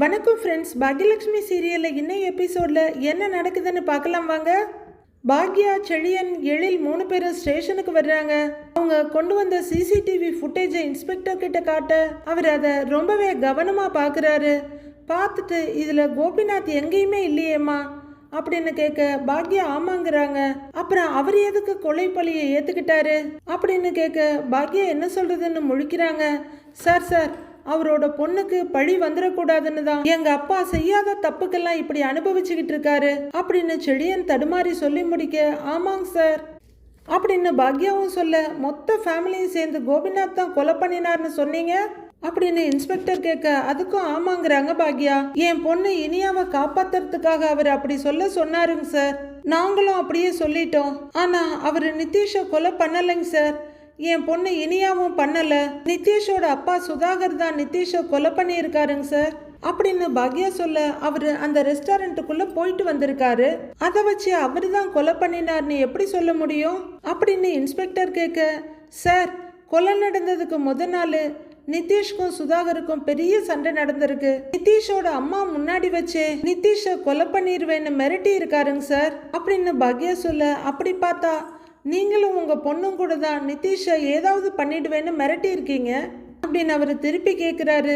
வணக்கம் ஃப்ரெண்ட்ஸ் பாக்யலக்ஷ்மி சீரியலில் இன்னும் எபிசோடில் என்ன நடக்குதுன்னு பார்க்கலாம் வாங்க. பாக்யா செழியன் எழில் மூணு பேரும் ஸ்டேஷனுக்கு வர்றாங்க. அவங்க கொண்டு வந்த சிசிடிவி ஃபுட்டேஜை இன்ஸ்பெக்டர் கிட்ட காட்ட அவர் அதை ரொம்பவே கவனமாக பார்க்குறாரு. பார்த்துட்டு இதில் கோபிநாத் எங்கேயுமே இல்லையேம்மா அப்படின்னு கேட்க பாக்யா ஆமாங்கிறாங்க. அப்புறம் அவர் எதுக்கு கொலை பழியை ஏற்றுக்கிட்டாரு அப்படின்னு கேட்க பாக்யா என்ன சொல்கிறதுன்னு முழிக்கிறாங்க. சார் சார் அவரோட பொண்ணுக்கு பழி வந்துடக்கூடாதுன்னு தான் எங்க அப்பா செய்யாத தப்புக்கெல்லாம் இப்படி அனுபவிச்சுக்கிட்டு இருக்காரு. அப்படின்னு செடியன் தடுமாறி சொல்லி முடிக்க ஆமாங்க சார். அப்படின்னு பாக்யாவும் சொல்ல மொத்த ஃபேமிலியும் சேர்ந்து கோபிநாத் தான் கொலை பண்ணினார்னு சொன்னீங்க? அப்படின்னு இன்ஸ்பெக்டர் கேட்க அதுக்கும் ஆமாங்கிறாங்க பாக்யா. என் பொண்ணு இனியாவை காப்பாத்துறதுக்காக அவர் அப்படி சொல்ல சொன்னாருங்க சார். நாங்களும் அப்படியே சொல்லிட்டோம். ஆனா அவர் நிதிஷை கொலை பண்ணலைங்க சார். என் பொண்ணு இனியாவும் பண்ணல. நிதிஷோட அப்பா சுதாகர் தான் நிதிஷை கொலை பண்ணியிருக்காருங்க சார். அப்படின்னு பாக்யா சொல்ல அவரு அந்த ரெஸ்டாரண்ட்டுக்குள்ள போயிட்டு வந்திருக்காரு. அதை வச்சு அவரு தான் கொலை பண்ணினார்னு எப்படி சொல்ல முடியும்? அப்படின்னு இன்ஸ்பெக்டர் கேட்க சார் கொலை நடந்ததுக்கு முத நாள் நிதிஷ்க்கும் சுதாகருக்கும் பெரிய சண்டை நடந்திருக்கு. நிதிஷோட அம்மா முன்னாடி வச்சு நிதிஷை கொலை பண்ணிடுவேன்னு மிரட்டி இருக்காருங்க சார். அப்படின்னு பாக்யா சொல்ல அப்படி பார்த்தா நீங்களும் உங்கள் பொண்ணும் கூட தான் நிதிஷை ஏதாவது பண்ணிடுவேன்னு மிரட்டி இருக்கீங்க? அப்படின்னு அவர் திருப்பி கேட்குறாரு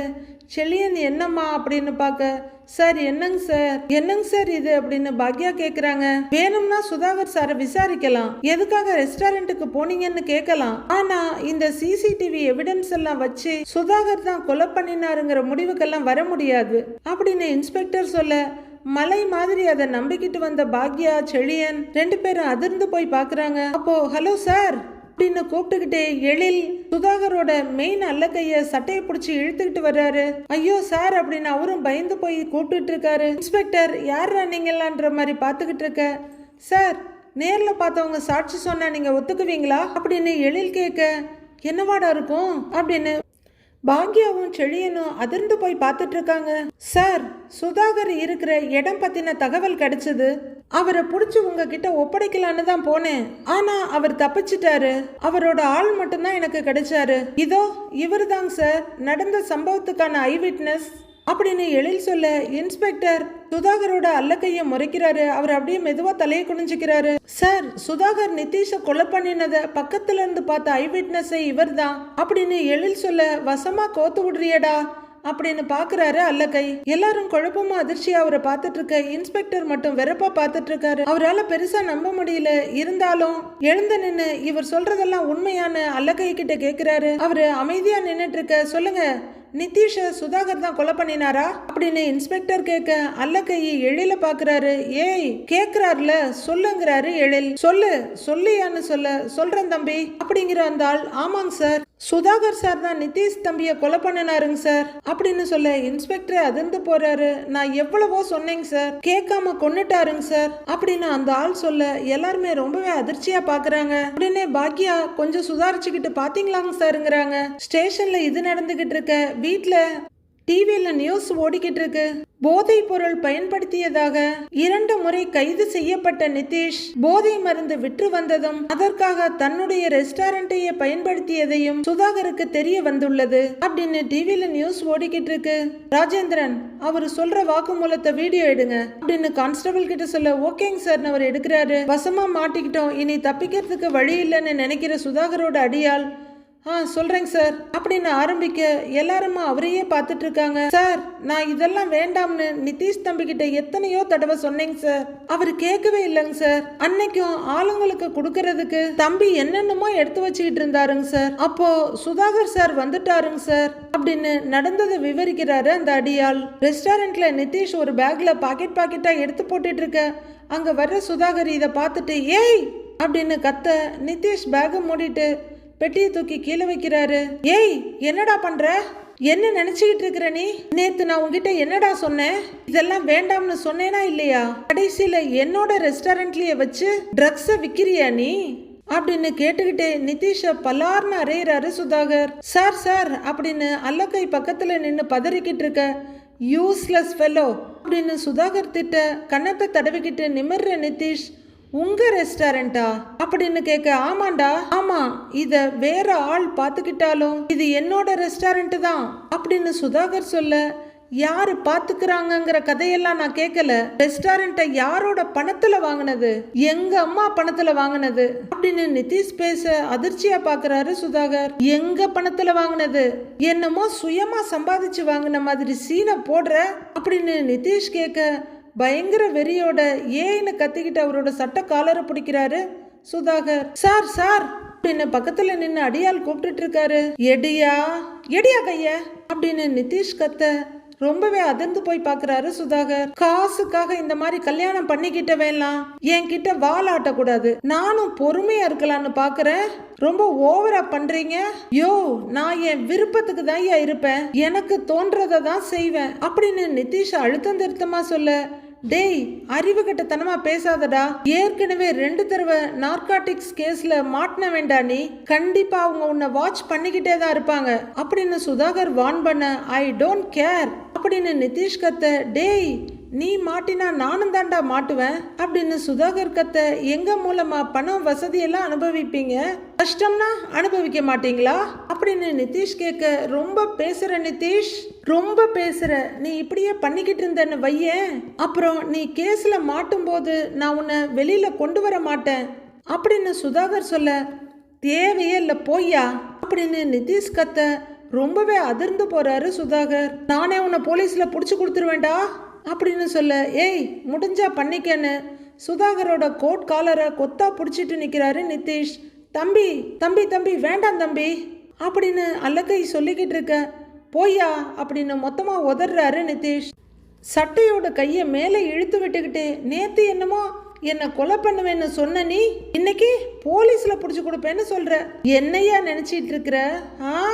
செழியன் என்னம்மா? அப்படின்னு பார்க்க சார் என்னங்க சார்? என்னங்க சார் இது? அப்படின்னு பாக்யா கேட்குறாங்க வேணும்னா சுதாகர் சாரை விசாரிக்கலாம். எதுக்காக ரெஸ்டாரண்ட்டுக்கு போனீங்கன்னு கேட்கலாம் ஆனா இந்த சிசிடிவி எவிடன்ஸ் எல்லாம் வச்சு சுதாகர் தான் கொலை பண்ணினாருங்கிற முடிவுக்கெல்லாம் வர முடியாது. அப்படின்னு இன்ஸ்பெக்டர் சொல்ல மலை மாதிரி அதை நம்பிக்கிட்டு வந்த பாக்யா செழியன் ரெண்டு பேரும் அதிர்ந்து போய் பாக்குறாங்க. அப்போ ஹலோ சார் அப்படின்னு கூப்பிட்டுக்கிட்டே எழில் சுதாகரோட மெயின் அல்ல சட்டையை பிடிச்சி இழுத்துக்கிட்டு வர்றாரு. ஐயோ சார் அப்படின்னு அவரும் பயந்து போய் கூப்பிட்டுட்டு இருக்காரு. இன்ஸ்பெக்டர் யாரா நீங்களான்ற மாதிரி பார்த்துக்கிட்டு இருக்க? சார் நேரில் பார்த்தவங்க சாட்சி சொன்னா நீங்க ஒத்துக்குவீங்களா? அப்படின்னு எழில் கேட்க என்னவாடா இருக்கும்? அப்படின்னு பாக்யாவும் செழியனும் அதிர்ந்து போய் பார்த்துட்டு இருக்காங்க சார் சுதாகர் இருக்கிற இடம் பத்தின தகவல் கிடைச்சது. அவரை பிடிச்சி உங்ககிட்ட ஒப்படைக்கலான்னு தான் போனேன். ஆனா அவர் தப்பிச்சிட்டாரு. அவரோட ஆள் மட்டும்தான் எனக்கு கிடைச்சாரு. இதோ இவர் தாங்க சார் நடந்த சம்பவத்துக்கான ஐ விட்னஸ் அப்படின்னு எழில் சொல்ல இன்ஸ்பெக்டர் சுதாகரோட அல்லக்கையை முறைக்கிறாரு. அவர் அப்படியே மெதுவா தலையை குனிஞ்சுக்கிறாரு. சார் சுதாகர் நிதிஷை கொலை பண்ணினத பக்கத்துல இருந்து பார்த்த ஐ விட்னஸே இவர் தான் அப்படின்னு எழில் சொல்ல வசமா கோத்து விடுறியடா அப்படின்னு பாக்குறாரு அல்லக்கை. எல்லாரும் குழப்பமா அதிர்ச்சியா அவரை பார்த்துட்டு இருக்க இன்ஸ்பெக்டர் மட்டும் வெறப்பா பார்த்துட்டு இருக்காரு. அவரால் பெருசா நம்ப முடியல. இருந்தாலும் எழுந்து நின்று இவர் சொல்றதெல்லாம் உண்மையான அல்லக்கை கிட்ட கேக்குறாரு. அவரு அமைதியா நின்னுட்டு இருக்க சொல்லுங்க நிதிஷை சுதாகர் தான் கொலை பண்ணினாரா? அப்படின்னு இன்ஸ்பெக்டர் கேட்க அல்லக்கையை எழில பாக்குறாரு. ஏய் கேக்குறாருல சொல்லுங்கிறாரு எழில். சொல்லு சொல்லியான்னு சொல்ல சொல்றேன் தம்பி அப்படிங்கிற அந்த ஆள். ஆமாங்க சார். சுதாகர் சார் தான் நிதிஷ் தம்பியை கொலை பண்ணினாருங்க சார். அப்படின்னு சொல்ல இன்ஸ்பெக்டர் அதிர்ந்து போறாரு. நான் எவ்வளவோ சொன்னேங்க சார். கேட்காம கொன்னுட்டாருங்க சார். அப்படின்னு அந்த ஆள் சொல்ல எல்லாருமே ரொம்பவே அதிர்ச்சியா பாக்குறாங்க. உடனே பாக்கியா கொஞ்சம் சுதாரிச்சுக்கிட்டு பாத்தீங்களாங்க சாருங்கிறாங்க. ஸ்டேஷன்ல இது நடந்துகிட்டு இருக்க வீட்டுல டிவியில் நியூஸ் ஓடிக்கிட்டு இருக்கு. போதைப் பொருள் பயன்படுத்தியதாக இரண்டு முறை கைது செய்யப்பட்ட நிதிஷ் போதை மருந்து விற்று வந்ததும் அதற்காக தன்னுடைய ரெஸ்டாரண்ட்டையே பயன்படுத்தியதையும் சுதாகருக்கு தெரிய வந்துள்ளது. அப்படின்னு டிவியில நியூஸ் ஓடிக்கிட்டு இருக்கு. ராஜேந்திரன் அவர் சொல்ற வாக்குமூலத்தை வீடியோ எடுங்க. அப்படின்னு கான்ஸ்டபிள் கிட்ட சொல்ல ஓகேங்க சார் அவர் எடுக்கிறாரு. வசமா மாட்டிக்கிட்டோம். இனி தப்பிக்கிறதுக்கு வழி இல்லைன்னு நினைக்கிற சுதாகரோட அடியால் ஆ சொல்கிறேங்க சார். அப்படின்னு ஆரம்பிக்க எல்லாருமா அவரையே பார்த்துட்டு இருக்காங்க சார் நான் இதெல்லாம் வேண்டாம்னு நிதிஷ் தம்பிக்கிட்ட எத்தனையோ தடவை சொன்னேங்க சார். அவர் கேட்கவே இல்லைங்க சார். அன்னைக்கும் ஆளுங்களுக்கு கொடுக்கறதுக்கு தம்பி என்னென்னமோ எடுத்து வச்சுக்கிட்டு இருந்தாருங்க சார். அப்போ சுதாகர் சார் வந்துட்டாருங்க சார். அப்படின்னு நடந்ததை விவரிக்கிறாரு அந்த அடியாள். ரெஸ்டாரண்ட்ல நிதிஷ் ஒரு பேக்ல பாக்கெட் பாக்கெட்டா எடுத்து போட்டுட்டு இருக்க அங்க வர்ற சுதாகர் இதை பார்த்துட்டு ஏய்! அப்படின்னு கத்த நிதிஷ் பேக்கை மூடிட்டு பெட்டியை தூக்கி கீழே வைக்கிறாரு. ஏய் என்னடா பண்ற? என்ன நினைச்சுக்கிட்டு இருக்கிற நீ? நேத்து நான் உங்ககிட்ட என்னடா சொன்னேன்? இதெல்லாம் வேண்டாம்னு சொன்னேனா இல்லையா? கடைசியில என்னோட ரெஸ்டாரண்ட்லயே வச்சு ட்ரக்ஸ விக்கிறியா நீ? அப்படின்னு கேட்டுக்கிட்டே நிதிஷ பலார்னு அறையிறாரு சுதாகர். சார் சார் அப்படின்னு அல்லக்கை பக்கத்துல நின்னு பதறிக்கிட்டு இருக்க யூஸ்லெஸ் ஃபெலோ அப்படின்னு சுதாகர் திட்ட கன்னத்தை தடவிக்கிட்டு நிமிர்ற நிதிஷ் உங்கள் ரெஸ்டாரண்டா அப்படின்னு கேட்க ஆமாண்டா ஆமாம் இதை வேற ஆள் பார்த்துக்கிட்டாலும் இது என்னோட ரெஸ்டாரண்ட் தான். அப்படின்னு சுதாகர் சொல்ல யாரு பாத்துக்கிறாங்கங்கிற கதையெல்லாம் நான் கேட்கல ரெஸ்டாரண்ட்டை யாரோட பணத்துல வாங்கினது? எங்க அம்மா பணத்துல வாங்கினது? அப்படின்னு நிதிஷ் பேச அதிர்ச்சியா பாக்குறாரு சுதாகர். எங்க பணத்துல வாங்கினது? என்னமோ சுயமா சம்பாதிச்சு வாங்கின மாதிரி சீனை போடுற? அப்படின்னு நிதிஷ் கேட்க பயங்கர வெறியோட ஏன்னு கத்திக்கிட்டு அவரோட சட்ட காலரை பிடிக்கிறாரு சுதாகர். சார் சார் அப்படின்னு பக்கத்துல நின்று அடியால் கூப்பிட்டுட்டு இருக்காரு. எடியா எடியா கைய அப்படின்னு நிதிஷ் கத்த ரொம்பவே அதிர்ந்து போய் பார்க்குறாரு சுதாகர். காசுக்காக இந்த மாதிரி கல்யாணம் பண்ணிக்கிட்ட வேலாம் என்கிட்ட வால் ஆட்டக்கூடாது நானும் பொறுமையா இருக்கலாம்னு பாக்குறேன் ரொம்ப ஓவரா பண்றீங்க. யோ நான் என் விருப்பத்துக்கு தான் இருப்பேன். எனக்கு தோன்றதை தான் செய்வேன். அப்படின்னு நிதிஷ் அழுத்தம் திருத்தமா சொல்ல டேய் அறிவு கட்டத்தனமா பேசாதடா. ஏற்கனவே ரெண்டு தடவை நார்காட்டிக்ஸ் கேஸ்ல மாட்டின வேண்டா நீ. கண்டிப்பா அவங்க உன்னை வாட்ச் பண்ணிக்கிட்டே தான் இருப்பாங்க. அப்படின்னு சுதாகர் வான் பண்ண ஐ டோன்ட் கேர் அப்படின்னு நிதிஷ் கத்த டேய் நீ மாட்டினா நானும் தாண்டா மாட்டுவேன் அப்படின்னு சுதாகர் கத்த எங்க மூலமா பணம் வசதியெல்லாம் அனுபவிப்பீங்க? கஷ்டம்னா அனுபவிக்க மாட்டீங்களா? அப்படின்னு நிதிஷ் கேட்க ரொம்ப பேசுற நிதிஷ் ரொம்ப பேசுற. நீ இப்படியே பண்ணிக்கிட்டு இருந்தேன்னு வையேன். அப்புறம் நீ கேஸ்ல மாட்டும் போது நான் உன்னை வெளியில கொண்டு வர மாட்டேன். அப்படின்னு சுதாகர் சொல்ல தேவையே இல்லை போய்யா. அப்படின்னு நிதிஷ் கத்த ரொம்பவே அதிர்ந்து போறாரு சுதாகர். நானே உன்னை போலீஸ்ல புடிச்சு கொடுத்துருவேன்டா. அப்படின்னு சொல்ல ஏய் முடிஞ்சா பண்ணிக்கன்னு. சுதாகரோட கோட் காலரை கொத்தா பிடிச்சிட்டு நிற்கிறாரு நிதிஷ். தம்பி தம்பி தம்பி வேண்டாம் தம்பி. அப்படின்னு அல்லக்கை சொல்லிக்கிட்டு இருக்க போய்யா அப்படின்னு மொத்தமாக உதறாரு நிதிஷ். சட்டையோட கையை மேலே இழுத்து விட்டுக்கிட்டு நேற்று என்னமோ என்னை கொலை பண்ணுவேன்னு சொன்ன நீ இன்னைக்கு போலீஸில் பிடிச்சி கொடுப்பேன்னு சொல்கிற என்னையா நினச்சிட்டு இருக்கிற? ஆ?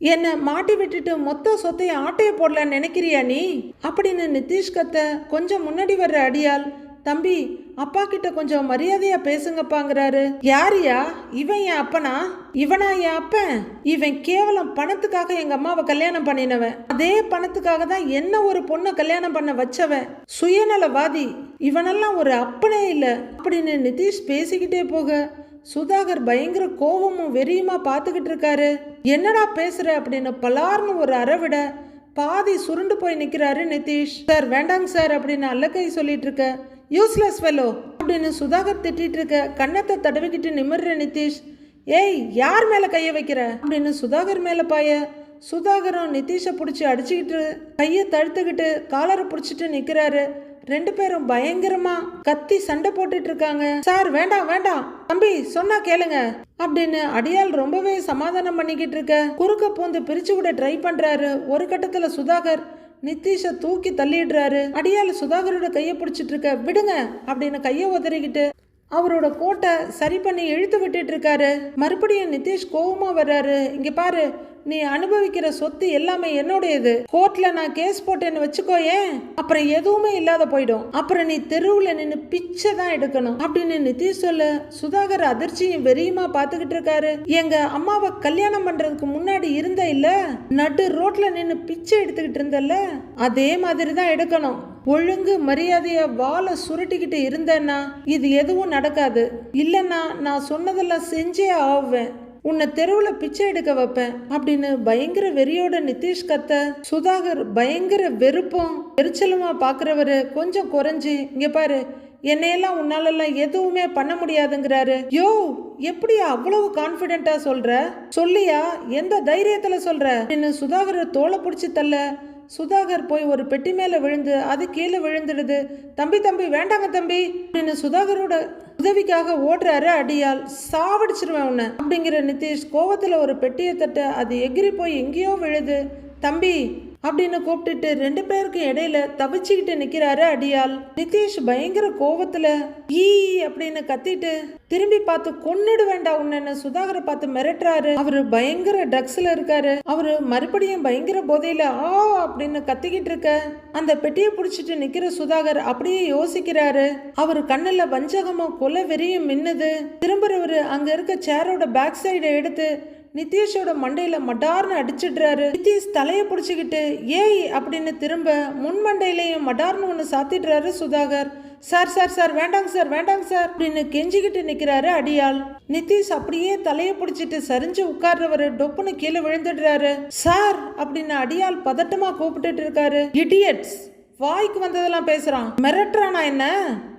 என்னை மாட்டி விட்டுட்டு மொத்த சொத்தையும் ஆட்டைய போடலான்னு நினைக்கிறியா நீ? அப்படின்னு நிதிஷ் கத்த கொஞ்சம் முன்னாடி வர்ற அடியால் தம்பி அப்பா கிட்ட கொஞ்சம் மரியாதையா பேசுங்கப்பாங்கிறாரு. யாரியா? இவன் என் அப்பனா? இவனா என் அப்பன். இவன் கேவலம் பணத்துக்காக எங்க அம்மாவை கல்யாணம் பண்ணினவன். அதே பணத்துக்காக தான் என்ன ஒரு பொண்ணை கல்யாணம் பண்ண வச்சவன். சுயநலவாதி. இவனெல்லாம் ஒரு அப்பனே இல்லை. அப்படின்னு நிதிஷ் பேசிக்கிட்டே போக சுதாகர் பயங்கர கோவமும் வெறியுமா பார்த்துக்கிட்டு இருக்காரு. என்னடா பேசுற அப்படின்னு பலார்னு ஒரு அறவிட பாதி சுருண்டு போய் நிக்கிறாரு நிதிஷ். சார் வேண்டாங்க சார் அப்படின்னு அல்லக்கை சொல்லிட்டு இருக்க. யூஸ்லெஸ் ஃபெலோ அப்படின்னு சுதாகர் திட்டிட்டு இருக்க. கன்னத்தை தடவிக்கிட்டு நிமிர்ற நிதிஷ். ஏய் யார் மேல கைய வைக்கிற? அப்படின்னு சுதாகர் மேல பாய. சுதாகரும் நிதிஷை பிடிச்சி அடிச்சுக்கிட்டு கையை தடுத்துக்கிட்டு காலரை பிடிச்சிட்டு நிற்கிறாரு ரெண்டு பேரும் பயங்கரமா கத்தி சண்டை போட்டுட்டு இருக்காங்க. சார் வேண்டாம் வேண்டாம். தம்பி சொன்னா கேளுங்க. அப்படின்னு அடியால் ரொம்பவே சமாதானம் பண்ணிக்கிட்டு இருக்க குறுக்க பூந்து பிரிச்சு விட ட்ரை பண்றாரு. ஒரு கட்டத்துல சுதாகர் நிதிஷை தூக்கி தள்ளிடுறாரு. அடியால் சுதாகரோட கையை பிடிச்சிட்டு இருக்க விடுங்க அப்படின்னு கையை உதறிக்கிட்டு அவரோட கோட்டை சரி பண்ணி இழுத்து விட்டுட்டு இருக்காரு. மறுபடியும் நிதிஷ் கோபமா வர்றாரு. இங்க பாரு நீ அனுபவிக்கிற சொத்து எல்லாமே என்னுடையது. கோர்ட்ல நான் கேஸ் போட்டேன்னு வச்சுக்கோயேன் அப்புறம் எதுவுமே இல்லாத போயிடும். அப்புறம் நீ தெருவுல நின்று பிச்சை தான் எடுக்கணும். அப்படின்னு நிதிஷ் சொல்ல சுதாகர் அதிர்ச்சியும் வெறியுமா பாத்துக்கிட்டு இருக்காரு. எங்க அம்மாவை கல்யாணம் பண்றதுக்கு முன்னாடி இருந்த இல்ல நடு ரோட்ல நின்று பிச்சை எடுத்துக்கிட்டு இருந்தல்ல அதே மாதிரி தான் எடுக்கணும். ஒழுங்கு மரியாதையை வாழை சுருட்டிக்கிட்டு இருந்தேன்னா இது எதுவும் நடக்காது. இல்லைன்னா நான் சொன்னதெல்லாம் செஞ்சே ஆவேன். உன்னை தெருவில் பிச்சை எடுக்க வைப்பேன் அப்படின்னு பயங்கர வெறியோட நிதிஷ் கத்த சுதாகர் பயங்கர வெறுப்பும் எரிச்சலுமா பார்க்குறவரு கொஞ்சம் குறைஞ்சி இங்க பாரு என்னையெல்லாம் உன்னாலெல்லாம் எதுவுமே பண்ண முடியாதுங்கிறாரு. யோ எப்படி அவ்வளவு கான்ஃபிடென்ட்டா சொல்ற? சொல்லியா? எந்த தைரியத்துல சொல்ற? அப்படின்னு சுதாகர் தோலை பிடிச்சி தள்ள சுதாகர் போய் ஒரு பெட்டி மேலே விழுந்து அது கீழே விழுந்துடுது. தம்பி தம்பி வேண்டாங்க தம்பி அப்படின்னு சுதாகரோட உதவிக்காக ஓடுறாரு அடியால் சாவடிச்சிருவேன் உன்னை அப்படிங்கிற நிதிஷ் கோவத்தில் ஒரு பெட்டியை தட்ட அது எகிரி போய் எங்கேயோ விழுது. தம்பி அப்படின்னு கூப்பிட்டுட்டு ரெண்டு பேருக்கும் இடையில தவிச்சுக்கிட்டு நிக்கிறாரு அடியால் நிதிஷ் பயங்கர கோவத்துல ஈ அப்படின்னு கத்திட்டு திரும்பி பார்த்து கொன்னுடு வேண்டாம் உன்னு சுதாகரை பார்த்து மிரட்டுறாரு. அவரு பயங்கர ட்ரக்ஸ்ல இருக்காரு. அவரு மறுபடியும் பயங்கர போதையில ஆ அப்படின்னு கத்திக்கிட்டு இருக்க. அந்த பெட்டியை பிடிச்சிட்டு நிக்கிற சுதாகர் அப்படியே யோசிக்கிறாரு. அவர் கண்ணுல வஞ்சகமும் கொலை வெறியும் மின்னுது. திரும்புறவரு அங்க இருக்க சேரோட பேக் சைடை எடுத்து நிதிஷோட மண்டையில் மடார்னு அடிச்சிடுறாரு. நிதிஷ் தலையை பிடிச்சிக்கிட்டு ஏய் அப்படின்னு திரும்ப முன் மண்டையிலையும் மடார்னு ஒன்று சாத்திடுறாரு சுதாகர். சார் சார் சார் வேண்டாங்க சார் வேண்டாங்க சார் அப்படின்னு கெஞ்சிக்கிட்டு நிற்கிறாரு அடியாள். நிதிஷ் அப்படியே தலையை பிடிச்சிட்டு சரிஞ்சு உட்கார்றவரு டொப்புன்னு கீழே விழுந்துடுறாரு. சார் அப்படின்னு அடியால் பதட்டமாக கூப்பிட்டுட்டு இருக்காரு. இடியட்ஸ் வாய்க்கு வந்ததெல்லாம் பேசுறான். மிரட்டுறானா என்ன?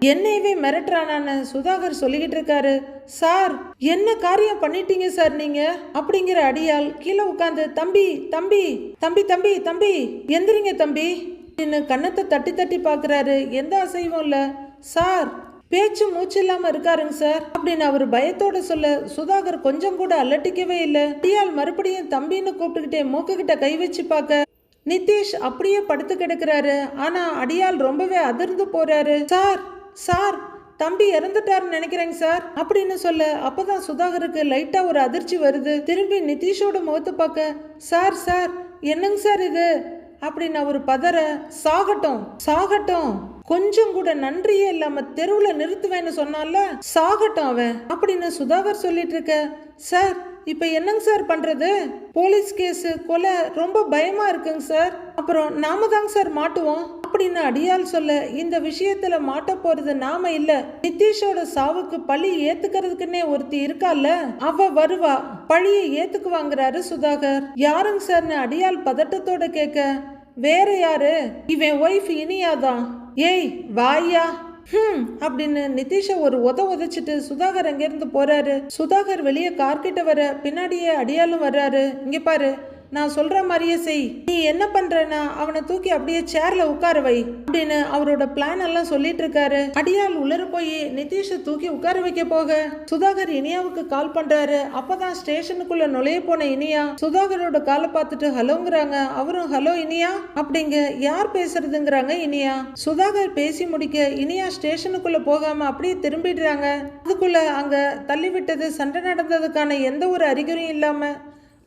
என்னையவே மிரட்டுறானான்னு சுதாகர் சொல்லிக்கிட்டு இருக்காரு. சார் என்ன காரியம் பண்ணிட்டீங்க சார் நீங்க? அப்படிங்கிற அடியால் கீழே உட்காந்து தம்பி தம்பி தம்பி தம்பி தம்பி எந்திரிங்க தம்பி. அப்படின்னு கன்னத்தை தட்டி தட்டி பார்க்குறாரு எந்த அசைவும் இல்ல. சார் பேச்சு மூச்சு இல்லாம இருக்காருங்க சார். அப்படின்னு அவர் பயத்தோட சொல்ல சுதாகர் கொஞ்சம் கூட அலட்டிக்கவே இல்லை. அடியால் மறுபடியும் தம்பின்னு கூப்பிட்டுக்கிட்டே மூக்கு கிட்ட கை வச்சு பார்க்க நிதிஷ் அப்படியே படுத்து கிடக்கிறாரு. ஆனா அடியால் ரொம்பவே அதிர்ந்து போறாரு. சார் சார் தம்பி இறந்துட்டாருன்னு நினைக்கிறேங்க சார். அப்படின்னு சொல்ல அப்பதான் சுதாகருக்கு லைட்டா ஒரு அதிர்ச்சி வருது. திரும்பி நிதிஷோட முகத்தை பார்க்க சார் சார் என்னங்க சார் இது? அப்படின்னு அவர் பதற சாகட்டும் சாகட்டும். கொஞ்சம் கூட நன்றியே இல்லாம தெருவுல நிறுத்துவேன்னு சொன்னால சாகட்டும் அவன். அப்படின்னு சுதாகர் சொல்லிட்டு இருக்க சார் இப்போ என்னங்க சார் பண்ணுறது போலீஸ் கேஸு கொலை ரொம்ப பயமாக இருக்குங்க சார். அப்புறம் நாம தாங்க சார் மாட்டுவோம். அப்படின்னு அடியால் சொல்ல இந்த விஷயத்துல மாட்ட போறது நாம இல்ல. நிதிஷோட சாவுக்கு பழி ஏத்துக்கிறதுக்குன்னே ஒருத்தி இருக்கால அவ வருவா. பழியை ஏத்துக்குவாங்கிறாரு சுதாகர். யாருங்க சார்னு அடியால் பதட்டத்தோட கேட்க வேற யாரு? இவன் ஒய்ஃப் இனியாதான். ஏய் வாயா ஹம் அப்படின்னு நிதிஷை ஒரு உத உதைச்சிட்டு சுதாகர் அங்கேருந்து போறாரு. சுதாகர் வெளியே கார்கிட்ட வர பின்னாடியே அடியாலும் வர்றாரு. இங்க பாரு. நான் சொல்கிற மாதிரியே செய். நீ என்ன பண்ணுறனா அவனை தூக்கி அப்படியே சேரில் உட்கார வை அப்படின்னு அவரோட பிளான் எல்லாம் சொல்லிட்டு இருக்காரு. அடியால் உளர போய் நிதிஷை தூக்கி உட்கார வைக்க போக சுதாகர் இனியாவுக்கு கால் பண்ணுறாரு அப்பதான் ஸ்டேஷனுக்குள்ள நுழைய போன இனியா சுதாகரோட காலை பார்த்துட்டு ஹலோங்கிறாங்க. அவரும் ஹலோ இனியா? அப்படிங்க யார் பேசுறதுங்கிறாங்க இனியா? சுதாகர் பேசி முடிக்க இனியா ஸ்டேஷனுக்குள்ள போகாம அப்படியே திரும்பிடுறாங்க. அதுக்குள்ள அங்க தள்ளிவிட்டது சண்டை நடந்ததுக்கான எந்த ஒரு அறிகுறியும் இல்லாம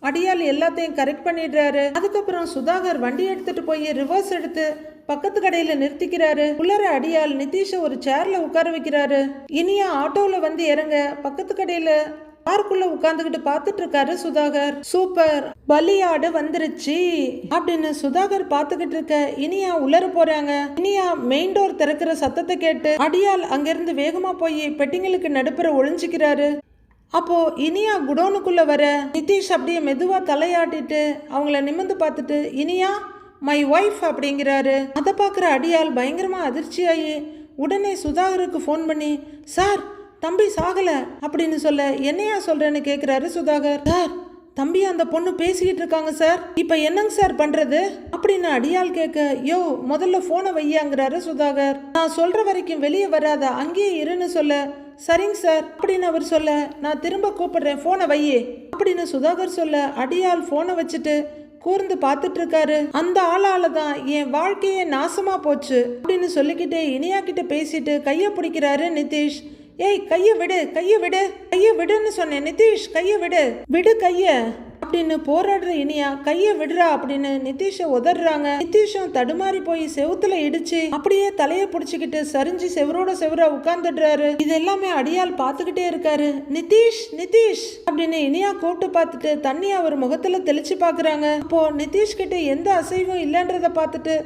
அடியால் எல்லாத்தையும் கரெக்ட் பண்ணிடுறாரு. அதுக்கப்புறம் சுதாகர் வண்டி எடுத்துட்டு போய் ரிவர்ஸ் எடுத்து பக்கத்து கடையில நிறுத்திக்கிறாரு. உள்ளர அடியால் நிதிஷை ஒரு சேர்ல உட்கார வைக்கிறாரு. இனியா ஆட்டோல வந்து இறங்க பக்கத்து கடையில பார்க்குள்ள உட்காந்துக்கிட்டு பார்த்துட்டு இருக்காரு சுதாகர். சூப்பர் பலியாடு வந்துருச்சு. அப்படின்னு சுதாகர் பார்த்துக்கிட்டு இருக்க இனியா உலர போறாங்க. இனியா மெயின் டோர் திறக்கிற சத்தத்தை கேட்டு அடியால் அங்கிருந்து வேகமா போய் பெட்டிங்களுக்கு நடுப்புற ஒளிஞ்சிக்கிறாரு. அப்போ இனியா குடோனுக்குள்ள வர நிதிஷ் அப்படியே மெதுவா தலையாட்டிட்டு அவங்கள நிமிர்ந்து பார்த்துட்டு இனியா மை ஒய்ஃப் அப்படிங்கிறாரு. அதை பார்க்குற அடியால் பயங்கரமா அதிர்ச்சியாகி உடனே சுதாகருக்கு ஃபோன் பண்ணி சார் தம்பி சாகல அப்படின்னு சொல்ல என்னையா சொல்றேன்னு கேட்குறாரு சுதாகர். சார் தம்பி அந்த பொண்ணு பேசிக்கிட்டு இருக்காங்க சார். இப்போ என்னங்க சார் பண்ணுறது அப்படின்னு அடியால் கேட்க யோ முதல்ல ஃபோனை வையாங்கிறாரு சுதாகர். நான் சொல்கிற வரைக்கும் வெளியே வராத அங்கேயே இருன்னு சொல்ல சரிங்க சார் அப்படின்னு அவர் சொல்ல நான் திரும்ப கூப்பிடுறேன் போனை வையே அப்படின்னு சுதாகர் சொல்ல அடியால் போனை வச்சுட்டு கூர்ந்து பார்த்துட்டு இருக்காரு அந்த ஆளால தான் என் வாழ்க்கையே நாசமா போச்சு அப்படின்னு சொல்லிக்கிட்டே இனியா கிட்ட பேசிட்டு கையை பிடிக்கிறாரு நிதிஷ். ஏய் கைய விடு கைய விடு கைய விடுன்னு சொன்னேன் நிதிஷ் கைய விடு. விடு கைய. அப்படின்னு போராடுற இனியா கையை விடுறா அப்படின்னு நிதிஷை உதறாங்க நிதிஷும் தடுமாறி போய் செவுத்துல இடிச்சு அப்படியே தலையை பிடிச்சிக்கிட்டு சரிஞ்சு செவரோட செவரா உட்கார்ந்துடுறாரு. இது எல்லாமே அடியால் பார்த்துக்கிட்டே இருக்காரு. நிதிஷ் நிதிஷ் அப்படின்னு இனியா கூப்பிட்டு பார்த்துட்டு தண்ணி அவர் முகத்துல தெளிச்சு பாக்குறாங்க அப்போ நிதிஷ் கிட்ட எந்த அசைவும் இல்லைன்றத பார்த்துட்டு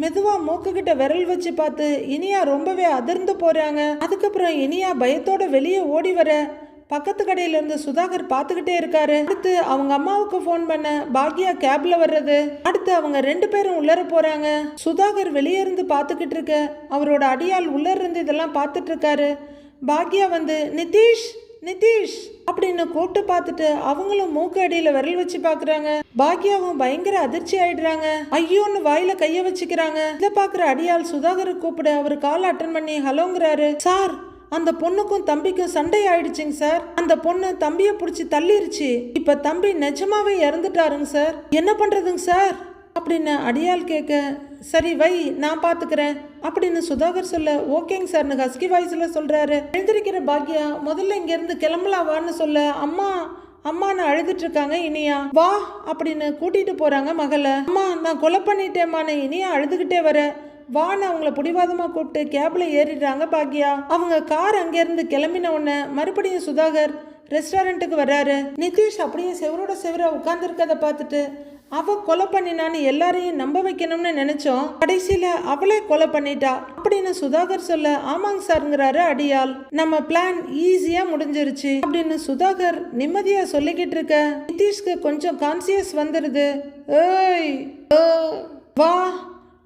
மெதுவா மூக்கு கிட்ட விரல் வச்சு பார்த்து இனியா ரொம்பவே அதிர்ந்து போறாங்க. அதுக்கப்புறம் இனியா பயத்தோட வெளியே ஓடி வர பக்கத்து கடையில இருந்து சுதாகர் பார்த்துக்கிட்டே இருக்காரு. அடுத்து அவங்க அம்மாவுக்கு ஃபோன் பண்ண பாக்யா கேப்ல வர்றது. அடுத்து அவங்க ரெண்டு பேரும் உள்ளர போறாங்க. சுதாகர் வெளியே இருந்து பார்த்துக்கிட்டு இருக்க அவரோட அடியால் உள்ளர இருந்து இதெல்லாம் பார்த்துட்டு இருக்காரு. பாக்யா வந்து நிதிஷ் நிதிஷ் அப்படின்னு கூப்பிட்டு பார்த்துட்டு அவங்களும் மூக்கு அடியில விரல் வச்சு பாக்குறாங்க பாக்யாவும் பயங்கர அதிர்ச்சி ஆயிடுறாங்க. ஐயோன்னு வாயில கைய வச்சுக்கிறாங்க. இதை பாக்குற அடியால் சுதாகரை கூப்பிட அவர் கால் அட்டன் பண்ணி ஹலோங்கிறாரு. சார் அந்த பொண்ணுக்கும் தம்பிக்கும் சண்டை ஆயிடுச்சுங்க சார். அந்த பொண்ணு தம்பியை பிடிச்சி தள்ளிருச்சு. இப்ப தம்பி நிஜமாவே இறந்துட்டாருங்க சார். என்ன பண்றதுங்க சார்? அப்படின்னு அடியால் கேட்க சரி வை நான் பார்த்துக்கிறேன் அப்படின்னு சுதாகர் சொல்ல ஓகேங்க சார்னு ஹஸ்கி வாய்ஸில் சொல்கிறாரு எழுந்திருக்கிற பாக்யா முதல்ல இங்கேருந்து கிளம்பலாவான்னு வான்னு சொல்ல அம்மா அம்மான்னு அழுதுட்டு இருக்காங்க இனியா. வா அப்படின்னு கூட்டிட்டு போறாங்க மகளை. அம்மா நான் கொலை பண்ணிட்டேம்மான்னு இனியா அழுதுகிட்டே வர. வான்னு அவங்கள பிடிவாதமாக கூப்பிட்டு கேபில் ஏறிடுறாங்க பாக்யா. அவங்க கார் அங்கேருந்து கிளம்பின உடனே மறுபடியும் சுதாகர் ரெஸ்டாரண்ட்டுக்கு வர்றாரு. நிதிஷ் அப்படியே செவரோட செவரா உட்கார்ந்துருக்கத பார்த்துட்டு அவ கொலை பண்ணினான்னு எல்லாரையும் நம்ப வைக்கணும்னு நினைச்சோம். கடைசியில அவளே கொலை பண்ணிட்டா அப்படின்னு சுதாகர் சொல்ல ஆமாங்க சாருங்கிறாரு அடியால் நம்ம பிளான் ஈஸியா முடிஞ்சிருச்சு அப்படின்னு சுதாகர் நிம்மதியா சொல்லிக்கிட்டு இருக்க. நிதிஷ்க்கு கொஞ்சம் கான்சியஸ் வந்துருது. ஏய் ஓ, வா.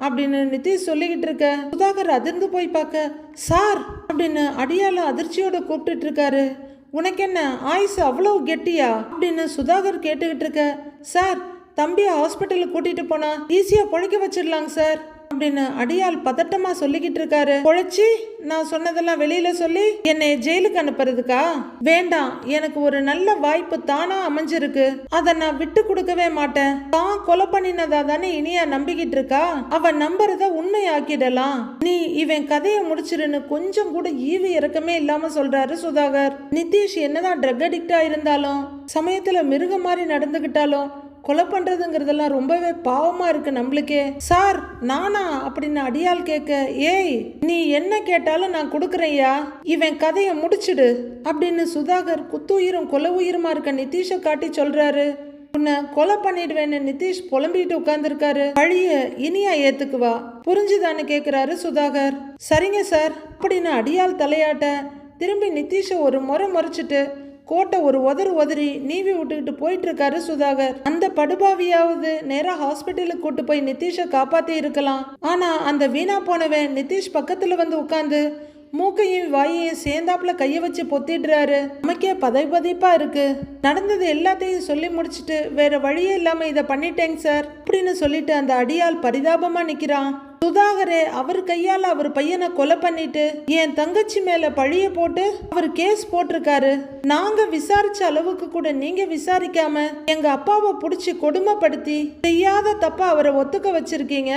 அப்படின்னு நிதிஷ் சொல்லிக்கிட்டு இருக்க. சுதாகர் அதிர்ந்து போய் பார்க்க சார் அப்படின்னு அடியால அதிர்ச்சியோட கூப்பிட்டுட்டு இருக்காரு. உனக்கு என்ன ஆயுசு அவ்வளோ கெட்டியா? அப்படின்னு சுதாகர் கேட்டுக்கிட்டு இருக்க. சார் தம்பியை ஹாஸ்பிட்டலுக்கு கூட்டிகிட்டு போனா ஈஸியாக பொழைக்க வச்சிடலாங்க சார். அப்படின்னு அடியால் பதட்டமா சொல்லிக்கிட்டு இருக்காரு. பொழைச்சி நான் சொன்னதெல்லாம் வெளியில சொல்லி என்னை ஜெயிலுக்கு அனுப்புறதுக்கா? வேண்டாம் எனக்கு ஒரு நல்ல வாய்ப்பு தானா அமைஞ்சிருக்கு. அதை நான் விட்டு கொடுக்கவே மாட்டேன். தான் கொலை பண்ணினதா தானே இனியா நம்பிக்கிட்டு இருக்கா? அவ நம்புறத உண்மையாக்கிடலாம். நீ இவன் கதையை முடிச்சிருன்னு கொஞ்சம் கூட ஈவு இறக்கமே இல்லாம சொல்றாரு சுதாகர். நிதிஷ் என்னதான் ட்ரக் அடிக்டா இருந்தாலும் சமயத்துல மிருக மாதிரி நடந்துகிட்டாலும் கொலை பண்ணுறதுங்கிறதெல்லாம் ரொம்பவே பாவமாக இருக்குது நம்மளுக்கே. சார் நானா? அப்படின்னு அடியால் கேட்க ஏய் நீ என்ன கேட்டாலும் நான் கொடுக்குறேயா இவன் கதையை முடிச்சிடு. அப்படின்னு சுதாகர் குத்துயிரும் கொலை உயிருமா இருக்க நிதிஷை காட்டி சொல்கிறாரு உன்னை கொலை பண்ணிடுவேன்னு நிதிஷ் புலம்பிட்டு உட்கார்ந்துருக்காரு. பழிய இனியா ஏத்துக்குவா. புரிஞ்சுதான்னு கேட்குறாரு சுதாகர். சரிங்க சார். அப்படின்னு அடியால் தலையாட்ட திரும்பி நிதிஷை ஒரு முறை முறைச்சிட்டு கோட்டை ஒரு உதறு உதறி நீவி விட்டுக்கிட்டு போயிட்டு இருக்காரு சுதாகர். அந்த படுபாவியாவது நேரா ஹாஸ்பிட்டலுக்கு கூட்டு போய் நிதிஷை காப்பாத்தி இருக்கலாம். ஆனா அந்த வீணா போனவன் நிதிஷ் பக்கத்துல வந்து உட்காந்து மூக்கையும் வாயையும் சேர்ந்தாப்புல கையை வச்சு பொத்திடுறாரு நமக்கே பதை பதைப்பா இருக்கு. நடந்தது எல்லாத்தையும் சொல்லி முடிச்சிட்டு வேற வழியே இல்லாம இதை பண்ணிட்டேங்க சார் அப்படின்னு சொல்லிட்டு அந்த அடியால் பரிதாபமா நிக்கிறான். சுதாகரே அவர் கையால அவர் பையனை கொலை பண்ணிட்டு என் தங்கச்சி மேல பழிய போட்டு அவர் கேஸ் போட்டிருக்காரு. நாங்க விசாரிச்ச அளவுக்கு கூட நீங்க விசாரிக்காம எங்க அப்பாவை புடிச்சு கொடுமைப்படுத்தி செய்யாத தப்பா அவரை ஒத்துக்க வச்சிருக்கீங்க?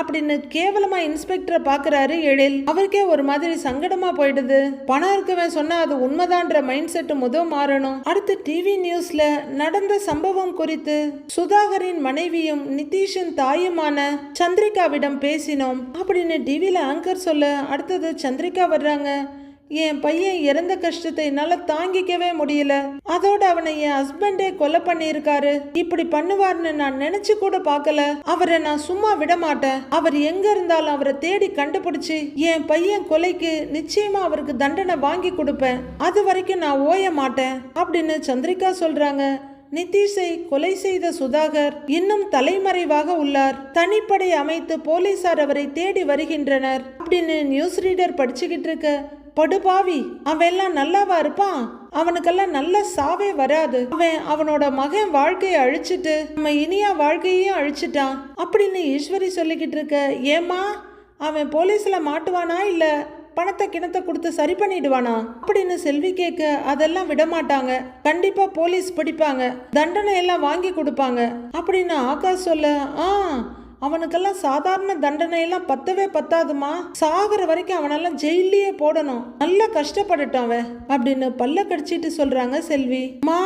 அப்படின்னு கேவலமா இன்ஸ்பெக்டரை பாக்குறாரு எழில். அவருக்கே ஒரு மாதிரி சங்கடமா போயிடுது. பணம் இருக்கவன் சொன்னா அது உண்மைதான்ற மைண்ட் செட் முத மாறணும். அடுத்து டிவி நியூஸ்ல நடந்த சம்பவம் குறித்து சுதாகரின் மனைவியும் நிதிஷின் தாயுமான சந்திரிகாவிடம் பேசினோம். அப்படின்னு டிவியில் ஆங்கர் சொல்ல அடுத்தது சந்திரிகா வர்றாங்க. என் பையன் இறந்த கஷ்டத்தை என்னால் தாங்கிக்கவே முடியல. அதோட அவனை என் ஹஸ்பண்டே கொலை பண்ணியிருக்காரு. இப்படி பண்ணுவார்னு நான் நினைச்சு கூட பார்க்கல. அவரை நான் சும்மா விட மாட்டேன். அவர் எங்க இருந்தாலும் அவரை தேடி கண்டுபிடிச்சு என் பையன் கொலைக்கு நிச்சயமா அவருக்கு தண்டனை வாங்கி கொடுப்பேன். அது வரைக்கும் நான் ஓய மாட்டேன். அப்படின்னு சந்திரிகா சொல்றாங்க. நிதிஷை கொலை செய்த சுதாகர் இன்னும் தலைமறைவாக உள்ளார். தனிப்படை அமைத்து போலீசார் அவரை தேடி வருகின்றனர். அப்படின்னு நியூஸ் ரீடர் படிச்சுக்கிட்டு இருக்க படுபாவி அவெல்லாம் நல்லாவா இருப்பான்? அவனுக்கெல்லாம் நல்ல சாவே வராது. அவன் அவனோட மகன் வாழ்க்கையை அழிச்சிட்டு நம்ம இனியா வாழ்க்கையையும் அழிச்சிட்டான். அப்படின்னு ஈஸ்வரி சொல்லிக்கிட்டு இருக்க ஏமா அவன் போலீஸில் மாட்டுவானா இல்லை? பணத்தை கிணத்தை கொடுத்து சரி பண்ணிடுவானா? அப்படின்னு செல்வி கேட்க அதெல்லாம் விட மாட்டாங்க கண்டிப்பா போலீஸ் பிடிப்பாங்க. தண்டனை எல்லாம் வாங்கி கொடுப்பாங்க. அப்படின்னு ஆகாஷ் சொல்ல ஆ அவனுக்கெல்லாம் சாதாரண தண்டனையெல்லாம் பத்தவே பத்தாதுமா. சாகிற வரைக்கும் அவனெல்லாம் ஜெயிலே போடணும். நல்லா கஷ்டப்பட்டுட்டான் அவன். அப்படின்னு பல்ல கடிச்சிட்டு சொல்றாங்க செல்வி. மா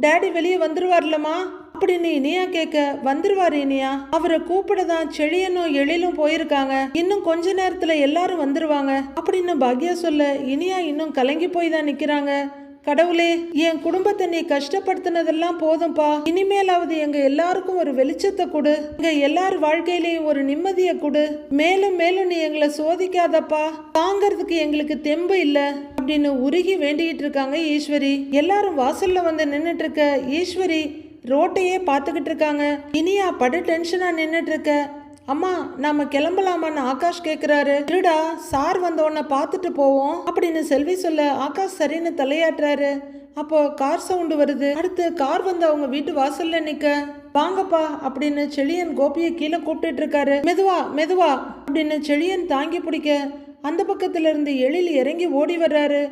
டேடி வெளியே வந்துருவார்லம்மா. அப்படின்னு இனியா கேட்க வந்துருவாரு இனியா? அவரை கூப்பிட தான் செழியனும் எழிலும் போயிருக்காங்க. இன்னும் கொஞ்ச நேரத்துல எல்லாரும் வந்துருவாங்க. அப்படின்னு பாக்யா சொல்ல இனியா இன்னும் கலங்கி போய் தான் நிக்கிறாங்க. கடவுளே என் குடும்பத்தை நீ கஷ்டப்படுத்தினதெல்லாம் போதும்பா. இனிமேலாவது எங்க எல்லாருக்கும் ஒரு வெளிச்சத்தை கொடு. எங்க எல்லார் வாழ்க்கையிலையும் ஒரு நிம்மதியை கொடு. மேலும் மேலும் நீ எங்களை சோதிக்காதப்பா. தாங்கறதுக்கு எங்களுக்கு தெம்பு இல்ல. அப்படின்னு உருகி வேண்டிக்கிட்டு இருக்காங்க ஈஸ்வரி. எல்லாரும் வாசல்ல வந்து நின்னுட்டு இருக்க ஈஸ்வரி ரோட்டையே பார்த்துக்கிட்டு இருக்காங்க. இனியா படு டென்ஷனாக நின்றுட்டு இருக்க அம்மா நாம கிளம்பலாமான்னு ஆகாஷ் கேட்குறாரு திருடா சார் வந்த உடனே பார்த்துட்டு போவோம் அப்படின்னு செல்வி சொல்ல ஆகாஷ் சரின்னு தலையாட்டுறாரு. அப்போ கார் சவுண்டு வருது. அடுத்து கார் வந்து அவங்க வீட்டு வாசல்ல நிக்க. வாங்கப்பா அப்படின்னு செழியன் கோபியை கீழே கூப்பிட்டு இருக்காரு. மெதுவா மெதுவா அப்படின்னு செழியன் தாங்கி பிடிக்க அந்த பக்கத்துல இருந்து எழில் இறங்கி ஓடி வர்றாரு.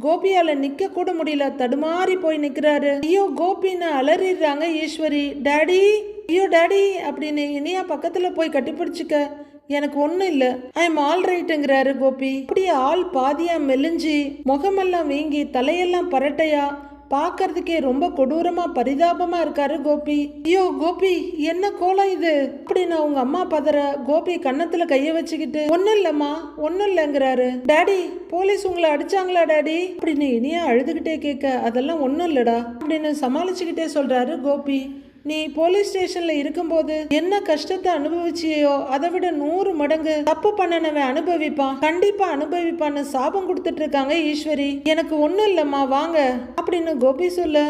கோபியால நிக்க கூட முடியல. தடுமாறி போய் நிக்கிறாரு. ஐயோ கோபின்னு அலறிடுறாங்க ஈஸ்வரி. டாடி ஐயோ டாடி அப்படின்னு இனியா பக்கத்துல போய் கட்டிப்பிடிச்சுக்க. எனக்கு ஒன்றும் இல்லை. ஐ எம் ஆல் ரைட்டுங்கிறாரு கோபி. அப்படியே ஆள் பாதியா மெலிஞ்சு முகமெல்லாம் வீங்கி தலையெல்லாம் பரட்டையா பார்க்கறதுக்கே ரொம்ப கொடூரமா பரிதாபமா இருக்காரு கோபி. ஐயோ கோபி என்ன கோலம் இது? அப்படின்னு அவங்க அம்மா பதற கோபி கன்னத்துல கைய வச்சுக்கிட்டு ஒன்னும் இல்லம்மா ஒன்னும் இல்லைங்கிறாரு. டேடி போலீஸ் உங்களை அடிச்சாங்களா டேடி? அப்படின்னு இனியா அழுதுகிட்டே கேட்க அதெல்லாம் ஒன்றும் இல்லடா அப்படின்னு சமாளிச்சுக்கிட்டே சொல்றாரு கோபி. நீ போலீஸ் ஸ்டேஷன்ல இருக்கும்போது என்ன கஷ்டத்தை அனுபவிச்சியோ அதை விட நூறு மடங்கு தப்பு பண்ணனவன் அனுபவிப்பான். கண்டிப்பா அனுபவிப்பான்னு சாபம் கொடுத்துட்டு இருக்காங்க ஈஸ்வரி. எனக்கு ஒன்றும் இல்லைம்மா வாங்க. அப்படின்னு கோபி சொல்ல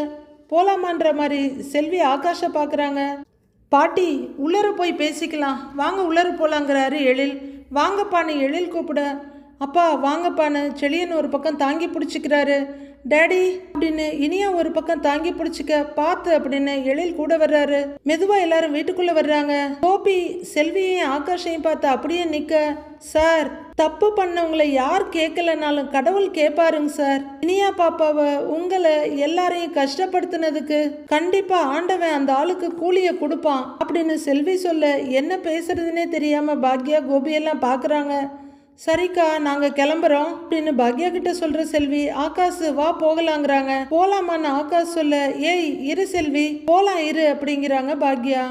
போலாமான்ற மாதிரி செல்வி ஆகாஷ பார்க்குறாங்க பாட்டி உள்ளர போய் பேசிக்கலாம். வாங்க உள்ளர போலாங்கிறாரு எழில். வாங்கப்பான்னு எழில் கூப்பிட அப்பா வாங்கப்பான்னு செளியன் ஒரு பக்கம் தாங்கி பிடிச்சிக்கிறாரு. டேடி அப்படின்னு இனியா ஒரு பக்கம் தாங்கி பிடிச்சிக்க பார்த்து அப்படின்னு எழில் கூட வர்றாரு. மெதுவா எல்லாரும் வீட்டுக்குள்ள வர்றாங்க. கோபி செல்வியையும் ஆகாஷையும் பார்த்து அப்படியே நிக்க சார் தப்பு பண்ணவங்களை யார் கேட்கலனாலும் கடவுள் கேட்பாருங்க சார். இனியா பாப்பாவை உங்களை எல்லாரையும் கஷ்டப்படுத்தினதுக்கு கண்டிப்பா ஆண்டவன் அந்த ஆளுக்கு கூலிய கொடுப்பான் அப்படின்னு செல்வி சொல்ல என்ன பேசுறதுனே தெரியாம பாக்யா கோபியெல்லாம் பாக்குறாங்க. சரிக்கா நாங்க கிளம்புறோம். அப்படின்னு பாக்யா கிட்ட சொல்ற செல்வி ஆகாஷ் வா போகலாங்கிறாங்க. போலாமான்னு ஆகாஷ் சொல்ல ஏய் இரு செல்வி போலாம் இரு அப்படிங்கிறாங்க பாக்யா.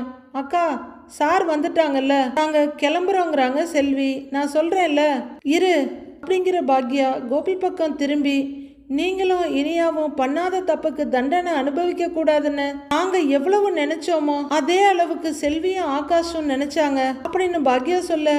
அக்கா சார் வந்துட்டாங்கல்ல நாங்க கிளம்புறோங்கிறாங்க செல்வி நான் சொல்றேன்ல இரு அப்படிங்கிற பாக்யா கோபி பக்கம் திரும்பி நீங்களும் இனியாவும் பண்ணாத தப்புக்கு தண்டனை அனுபவிக்க கூடாதுன்னு நாங்க எவ்வளவு நினைச்சோமோ அதே அளவுக்கு செல்வியும் ஆகாஷும் நினைச்சாங்க அப்படின்னு பாக்யா சொல்ல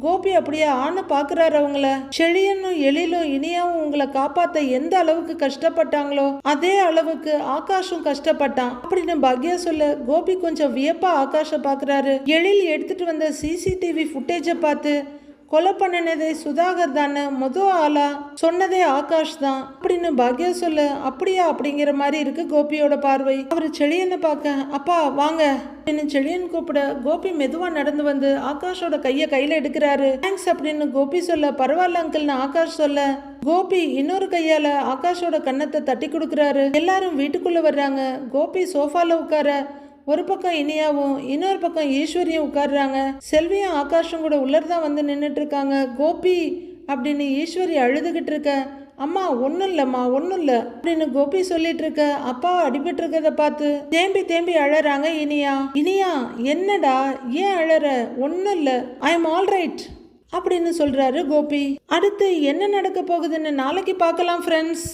கோபி அப்படியே ஆன்னு பாக்குறாரு அவங்கள. செழியனும் எழிலும் இனியாவும் உங்களை காப்பாத்த எந்த அளவுக்கு கஷ்டப்பட்டாங்களோ அதே அளவுக்கு ஆகாஷும் கஷ்டப்பட்டான். அப்படின்னு பாக்யா சொல்ல கோபி கொஞ்சம் வியப்பா ஆகாஷ பாக்குறாரு. எழில் எடுத்துட்டு வந்த சிசிடிவி ஃபுட்டேஜை பார்த்து கொலை பண்ணினது சுதாகர் தானே? முத ஆளா? சொன்னதே ஆகாஷ் தான். அப்படின்னு பாக்யா சொல்ல அப்படியா? அப்படிங்கிற மாதிரி இருக்கு கோபியோட பார்வை. அவர் செழியனை பார்க்க அப்பா வாங்க. அப்படின்னு செழியன் கூப்பிட கோபி மெதுவா நடந்து வந்து ஆகாஷோட கையை கையில எடுக்கிறாரு. தேங்க்ஸ் அப்படின்னு கோபி சொல்ல பரவாயில்ல அங்கிள்னு ஆகாஷ் சொல்ல கோபி இன்னொரு கையால ஆகாஷோட கன்னத்தை தட்டி கொடுக்கறாரு. எல்லாரும் வீட்டுக்குள்ள வர்றாங்க. கோபி சோஃபால உட்கார ஒரு பக்கம் இனியாவும் இன்னொரு பக்கம் ஈஸ்வரியும் உட்கார்றாங்க. செல்வியும் ஆகாஷும் கூட உள்ளர் தான் வந்து நின்றுட்டு இருக்காங்க கோபி அப்படின்னு ஈஸ்வரி அழுதுகிட்டு இருக்க அம்மா ஒன்றும் இல்லைம்மா ஒன்றும் இல்லை அப்படின்னு கோபி சொல்லிட்டு இருக்க அப்பா அடிபட்டு இருக்கிறத பார்த்து தேம்பி தேம்பி அழறாங்க இனியா. இனியா என்னடா ஏன் அழற? ஒன்றும் இல்லை ஐ எம் ஆல் ரைட் அப்படின்னு சொல்றாரு கோபி. அடுத்து என்ன நடக்க போகுதுன்னு நாளைக்கு பார்க்கலாம் ஃப்ரெண்ட்ஸ்